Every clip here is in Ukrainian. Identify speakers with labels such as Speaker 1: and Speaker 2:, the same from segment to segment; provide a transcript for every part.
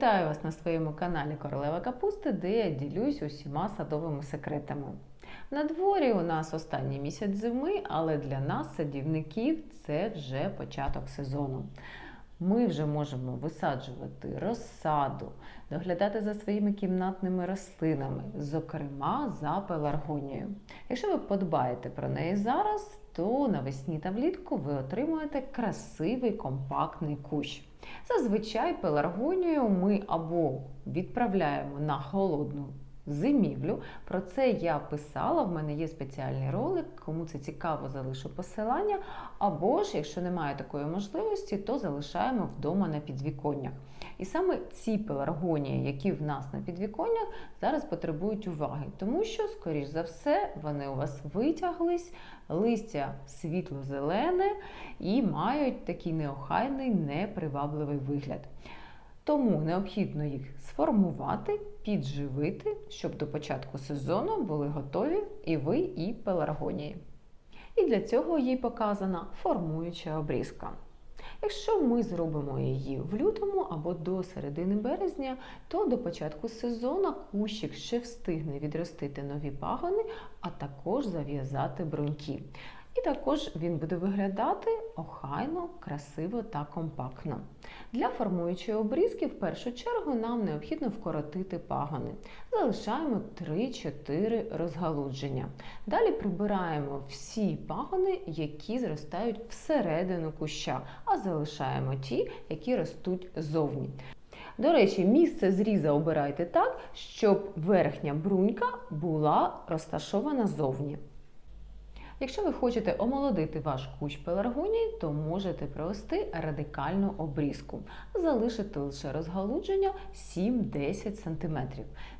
Speaker 1: Вітаю вас на своєму каналі Королева Капусти, де я ділюсь усіма садовими секретами. На дворі у нас останній місяць зими, але для нас, садівників, це вже початок сезону. Ми вже можемо висаджувати розсаду, доглядати за своїми кімнатними рослинами, зокрема за пеларгонією. Якщо ви подбаєте про неї зараз, то навесні та влітку ви отримуєте красивий компактний кущ. Зазвичай пеларгонію ми або відправляємо на холодну зимівлю. Про це я писала, в мене є спеціальний ролик, кому це цікаво, залишу посилання. Або ж, якщо немає такої можливості, то залишаємо вдома на підвіконнях. І саме ці пеларгонії, які в нас на підвіконнях, зараз потребують уваги, тому що, скоріш за все, вони у вас витяглись, листя світло-зелене і мають такий неохайний, непривабливий вигляд. Тому необхідно їх сформувати, підживити, щоб до початку сезону були готові і ви, і пеларгонії. І для цього їй показана формуюча обрізка. Якщо ми зробимо її в лютому або до середини березня, то до початку сезону кущик ще встигне відростити нові пагони, а також зав'язати бруньки. І також він буде виглядати охайно, красиво та компактно. Для формуючої обрізки в першу чергу нам необхідно вкоротити пагони. Залишаємо 3-4 розгалудження. Далі прибираємо всі пагони, які зростають всередину куща, а залишаємо ті, які ростуть зовні. До речі, місце зріза обирайте так, щоб верхня брунька була розташована зовні. Якщо ви хочете омолодити ваш кущ пеларгонії, то можете провести радикальну обрізку. Залишити лише розгалудження 7-10 см.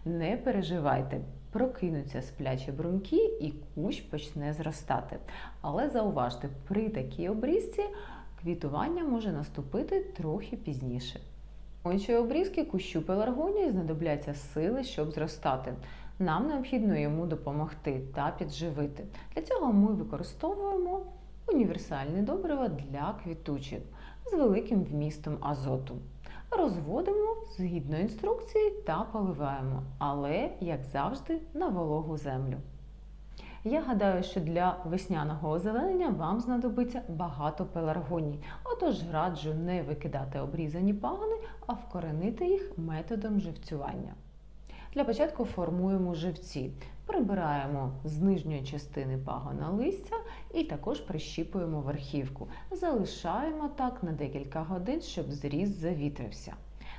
Speaker 1: Не переживайте, прокинуться сплячі бруньки і кущ почне зростати. Але зауважте, при такій обрізці квітування може наступити трохи пізніше. Іншої обрізки кущу пеларгонії знадобляться сили, щоб зростати. Нам необхідно йому допомогти та підживити. Для цього ми використовуємо універсальне добриво для квітучих з великим вмістом азоту. Розводимо згідно інструкції та поливаємо, але, як завжди, на вологу землю. Я гадаю, що для весняного озеленення вам знадобиться багато пеларгоній, отож раджу не викидати обрізані пагони, а вкоренити їх методом живцювання. Для початку формуємо живці. Прибираємо з нижньої частини пагона листя і також прищіпуємо верхівку. Залишаємо так на декілька годин, щоб зріз завітрився.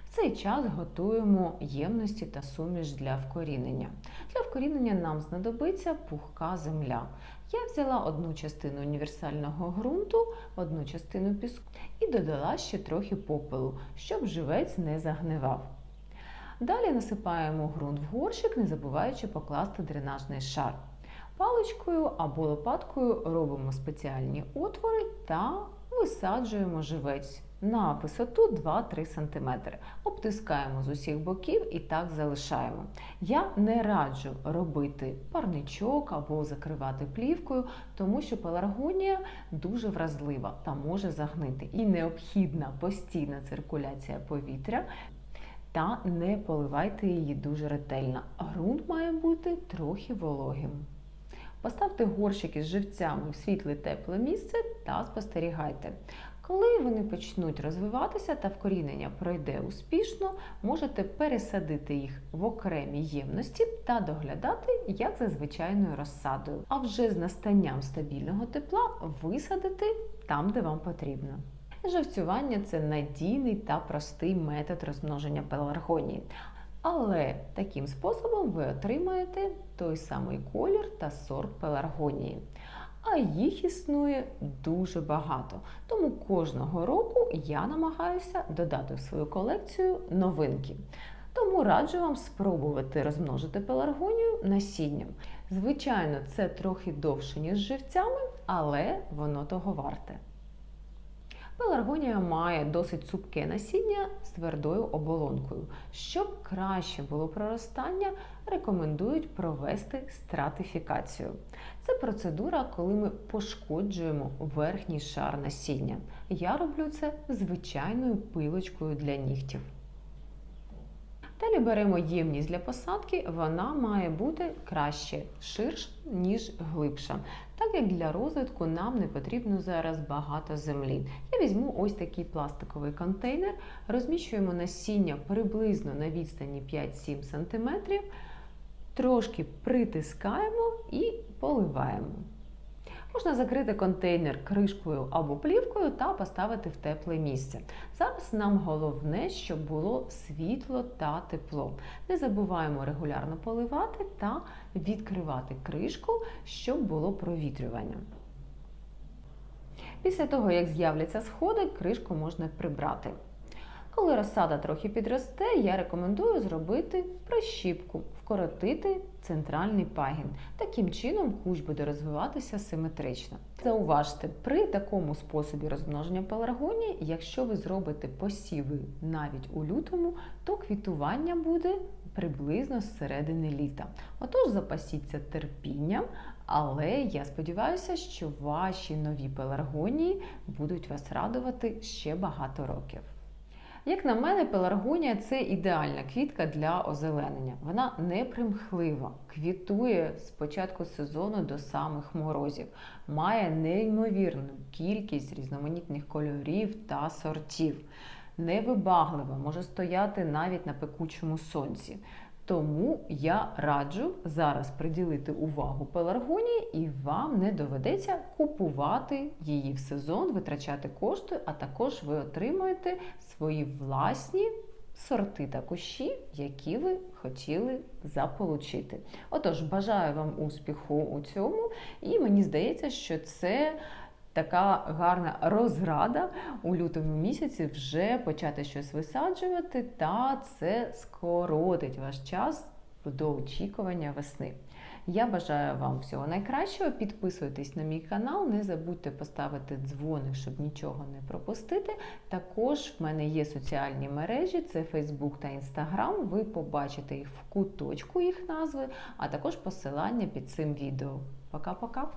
Speaker 1: В цей час готуємо ємності та суміш для вкорінення. Для вкорінення нам знадобиться пухка земля. Я взяла одну частину універсального ґрунту, одну частину піску і додала ще трохи попелу, щоб живець не загнивав. Далі насипаємо ґрунт в горщик, не забуваючи покласти дренажний шар. Паличкою або лопаткою робимо спеціальні отвори та висаджуємо живець на висоту 2-3 см. Обтискаємо з усіх боків і так залишаємо. Я не раджу робити парничок або закривати плівкою, тому що пеларгонія дуже вразлива та може загнити. І необхідна постійна циркуляція повітря. Та не поливайте її дуже ретельно. Грунт має бути трохи вологим. Поставте горщики з живцями в світле тепле місце та спостерігайте. Коли вони почнуть розвиватися та вкорінення пройде успішно, можете пересадити їх в окремі ємності та доглядати, як за звичайною розсадою. А вже з настанням стабільного тепла висадити там, де вам потрібно. Живцювання це надійний та простий метод розмноження пеларгонії. Але таким способом ви отримаєте той самий колір та сорт пеларгонії. А їх існує дуже багато. Тому кожного року я намагаюся додати в свою колекцію новинки. Тому раджу вам спробувати розмножити пеларгонію насінням. Звичайно, це трохи довше, ніж живцями, але воно того варте. Пеларгонія має досить цупке насіння з твердою оболонкою. Щоб краще було проростання, рекомендують провести стратифікацію. Це процедура, коли ми пошкоджуємо верхній шар насіння. Я роблю це звичайною пилочкою для нігтів. Беремо ємність для посадки, вона має бути краще ширша, ніж глибша. Так як для розвитку нам не потрібно зараз багато землі. Я візьму ось такий пластиковий контейнер, розміщуємо насіння приблизно на відстані 5-7 см, трошки притискаємо і поливаємо. Можна закрити контейнер кришкою або плівкою та поставити в тепле місце. Зараз нам головне, щоб було світло та тепло. Не забуваємо регулярно поливати та відкривати кришку, щоб було провітрювання. Після того, як з'являться сходи, кришку можна прибрати. Коли розсада трохи підросте, я рекомендую зробити прищіпку, вкоротити центральний пагін. Таким чином кущ буде розвиватися симетрично. Зауважте, при такому способі розмноження пеларгонії, якщо ви зробите посіви навіть у лютому, то квітування буде приблизно з середини літа. Отож, запасіться терпінням, але я сподіваюся, що ваші нові пеларгонії будуть вас радувати ще багато років. Як на мене, пеларгонія це ідеальна квітка для озеленення. Вона не примхлива, квітує з початку сезону до самих морозів, має неймовірну кількість різноманітних кольорів та сортів. Невибаглива, може стояти навіть на пекучому сонці. Тому я раджу зараз приділити увагу пеларгонії, і вам не доведеться купувати її в сезон, витрачати кошти, а також ви отримаєте свої власні сорти та кущі, які ви хотіли заполучити. Отож, бажаю вам успіху у цьому, і мені здається, що це. Така гарна розрада у лютому місяці вже почати щось висаджувати, та це скоротить ваш час до очікування весни. Я бажаю вам всього найкращого. Підписуйтесь на мій канал, не забудьте поставити дзвоник, щоб нічого не пропустити. Також в мене є соціальні мережі: це Facebook та Instagram. Ви побачите їх в куточку їх назви, а також посилання під цим відео. Пока-пока!